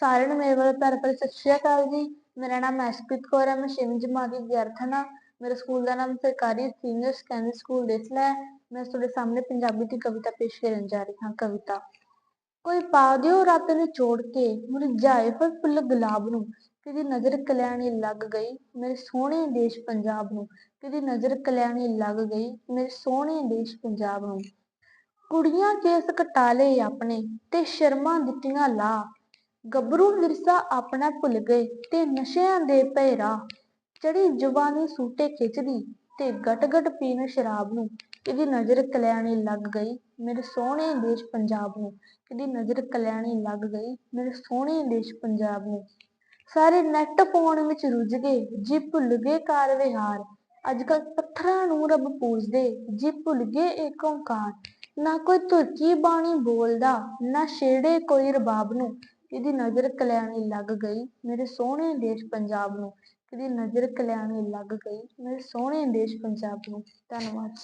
ਸਾਰਿਆਂ ਨੂੰ ਮੇਰੇ ਵੱਲੋਂ ਪਿਆਰ ਭਰੀ ਸਤਿ ਸ਼੍ਰੀ ਅਕਾਲ ਜੀ। ਮੇਰਾ ਨਾਮ ਐਸ਼ਪ੍ਰੀਤ ਕੌਰ ਹੈ ਮੈਂ ਛੇਵੀਂ ਜਮਾਤ ਦੀ ਵਿਦਿਆਰਥਣ ਹਾਂ ਮੇਰੇ ਸਕੂਲ ਦਾ ਨਾਮ ਸਰਕਾਰੀ ਸੀਨੀਅਰ ਸੈਕੰਡਰੀ ਸਕੂਲ ਦੇਸਲਾ ਹੈ। ਮੈਂ ਤੁਹਾਡੇ ਸਾਹਮਣੇ ਪੰਜਾਬੀ ਦੀ ਕਵਿਤਾ ਪੇਸ਼ ਕਰਨ ਜਾ ਰਹੀ ਹਾਂ, ਕਵਿਤਾ। ਕੋਈ ਪਾ ਦਿਓ ਰੱਤ ਨਿਚੋੜ ਕੇ ਮੁਰਝਾਏ ਹੋਏ ਫੁੱਲ ਗੁਲਾਬ ਨੂੰ। ਕਿਹਦੀ ਨਜ਼ਰ ਕਲਿਆਣੀ ਲੱਗ ਗਈ, ਮੇਰੇ ਸੋਹਣੇ ਦੇਸ਼ ਪੰਜਾਬ ਨੂੰ। ਕਿਹਦੀ ਨਜ਼ਰ ਕਲਿਆਣੀ ਲੱਗ ਗਈ, ਮੇਰੇ ਸੋਹਣੇ ਦੇਸ਼ ਪੰਜਾਬ ਨੂੰ। ਕੁੜੀਆਂ ਕੇਸ ਕਟਾਲੇ ਆਪਣੇ, ਤੇ ਸ਼ਰਮਾਂ ਦਿੱਤੀਆਂ ਲਾ। ਗੱਭਰੂ ਵਿਰਸਾ ਆਪਣਾ ਭੁੱਲ ਗਏ ਤੇ ਨਸ਼ਿਆਂ ਦੇ ਪਏ ਰਾਹ ਚੜੀ ਜਵਾਨੀ ਸੂਟੇ ਖਿੱਚਦੀ ਤੇ ਗਟ ਗਟ ਪੀਣ ਸ਼ਰਾਬ ਨੂੰ। ਕਿਹਦੀ ਨਜ਼ਰ ਕਲਿਆਣੀ ਲੱਗ ਗਈ? ਮੇਰੇ ਸੋਹਣੇ ਦੇਸ਼ ਪੰਜਾਬ ਨੂੰ। ਕਿਹਦੀ ਨਜ਼ਰ ਕਲਿਆਣੀ ਲੱਗ ਗਈ? ਮੇਰੇ ਸੋਹਣੇ ਦੇਸ਼ ਪੰਜਾਬ ਨੂੰ। ਸਾਰੇ ਨੈਟ ਪਾਉਣ ਵਿੱਚ ਰੁੱਝ ਗਏ। ਜੀ ਭੁੱਲ ਗਏ ਕਾਰ ਵਿਹਾਰ। ਅੱਜ ਕੱਲ ਪੱਥਰਾਂ ਨੂੰ ਰੱਬ ਪੂਜਦੇ। ਜੀ ਭੁੱਲ ਗਏ ਏਕ ਓਂਕਾਰ। ਨਾ ਕੋਈ ਤੁਰਕੀ ਬਾਣੀ ਬੋਲਦਾ, ਨਾ ਛੇੜੇ ਕੋਈ ਰਬਾਬ ਨੂੰ। ਕਿਹਦੀ ਨਜ਼ਰ ਕਲਿਆਣੀ ਲੱਗ ਗਈ? ਮੇਰੇ ਸੋਹਣੇ ਦੇਸ਼ ਪੰਜਾਬ ਨੂੰ ਕਿਹਦੀ ਨਜ਼ਰ ਕਲਿਆਣੀ ਲੱਗ ਗਈ? ਮੇਰੇ ਸੋਹਣੇ ਦੇਸ਼ ਪੰਜਾਬ ਨੂੰ। ਧੰਨਵਾਦ।